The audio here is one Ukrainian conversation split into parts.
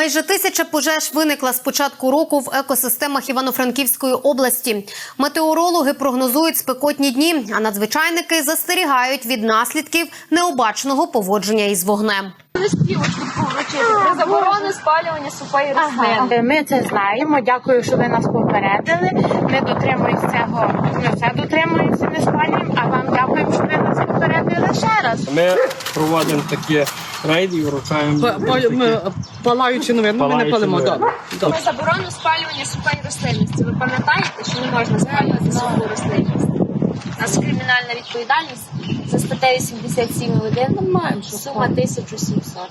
Майже тисяча пожеж виникла з початку року в екосистемах Івано-Франківської області. Метеорологи прогнозують спекотні дні, а надзвичайники застерігають від наслідків необачного поводження із вогнем. листівочку про заборону спалювання сухої рослини. Ми це знаємо. Дякую, що ви нас попередили. Ми дотримуємося цього. Ми все дотримуємося, не спалюємо. А вам дякуємо, що ви нас попередили ще раз. Ми проводимо такі рейди і вручаємо. Па- па- Ми палаючи не видно, ми не палимо. Добре. Про заборону спалювання сухої рослинності. Ви пам'ятаєте, що не можна спалювати суху рослинність? У нас кримінальна відповідальність за статтею 77 1 сума 1700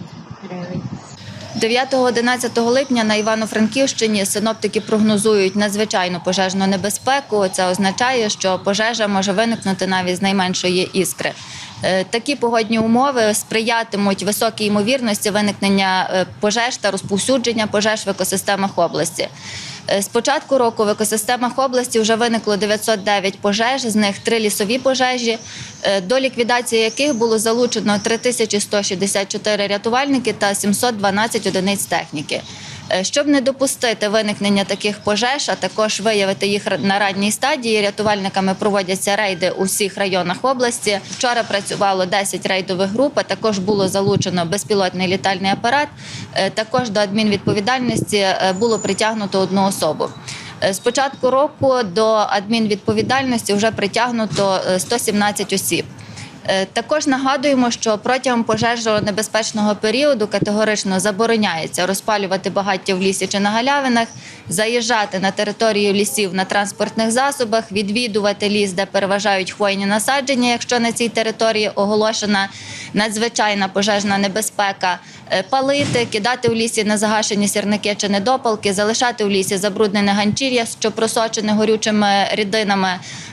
гривень. 9-11 липня на Івано-Франківщині синоптики прогнозують надзвичайну пожежну небезпеку. Це означає, що пожежа може виникнути навіть з найменшої іскри. Е, Такі погодні умови сприятимуть високій ймовірності виникнення е, пожеж та розповсюдження пожеж в екосистемах області. Е, З початку року в екосистемах області вже виникло 909 пожеж, з них три лісові пожежі, до ліквідації яких було залучено 3164 рятувальники та 712 одиниць техніки. Е, Щоб не допустити виникнення таких пожеж, а також виявити їх на ранній стадії, рятувальниками проводяться рейди у всіх районах області. Вчора працювало 10 рейдових груп, а також було залучено безпілотний літальний апарат. Е, Також до адмінвідповідальності е, було притягнуто одну особу. З початку року до адмінвідповідальності вже притягнуто е, 117 осіб. Е, Також нагадуємо, що протягом пожежно-небезпечного періоду категорично забороняється розпалювати багаття в лісі чи на галявинах, заїжджати на територію лісів на транспортних засобах, відвідувати ліс, де переважають хвойні насадження, якщо на цій території оголошена надзвичайна пожежна небезпека, е, палити, кидати в лісі незагашені сірники чи недопалки, залишати в лісі забруднене ганчір'я, що просочене горючими рідинами,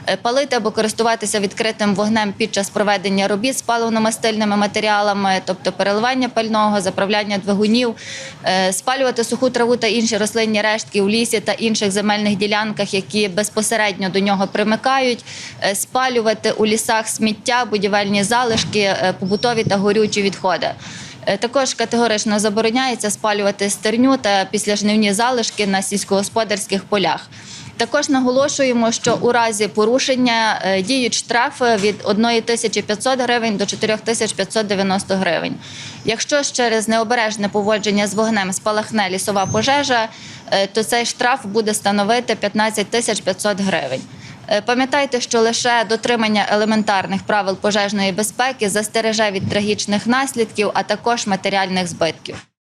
е, палити або користуватися відкритим вогнем під час проведення робіт з паливно-мастильними матеріалами, тобто переливання пального, заправляння двигунів, е, спалювати суху траву та інші рослинні рештки у лісі та інших земельних ділянках, які безпосередньо до нього примикають, е, спалювати у лісах сміття, будівельні залишки, е, побутові та горючі відходи. Також категорично забороняється спалювати стерню та післяжнивні залишки на сільськогосподарських полях. Також наголошуємо, що у разі порушення е, діють штрафи від 1500 гривень до 4590 гривень. Якщо через необережне поводження з вогнем спалахне лісова пожежа, е, то цей штраф буде становити 15 тисяч 500 гривень. Е, Пам'ятайте, що лише дотримання елементарних правил пожежної безпеки застереже від трагічних наслідків, а також матеріальних збитків.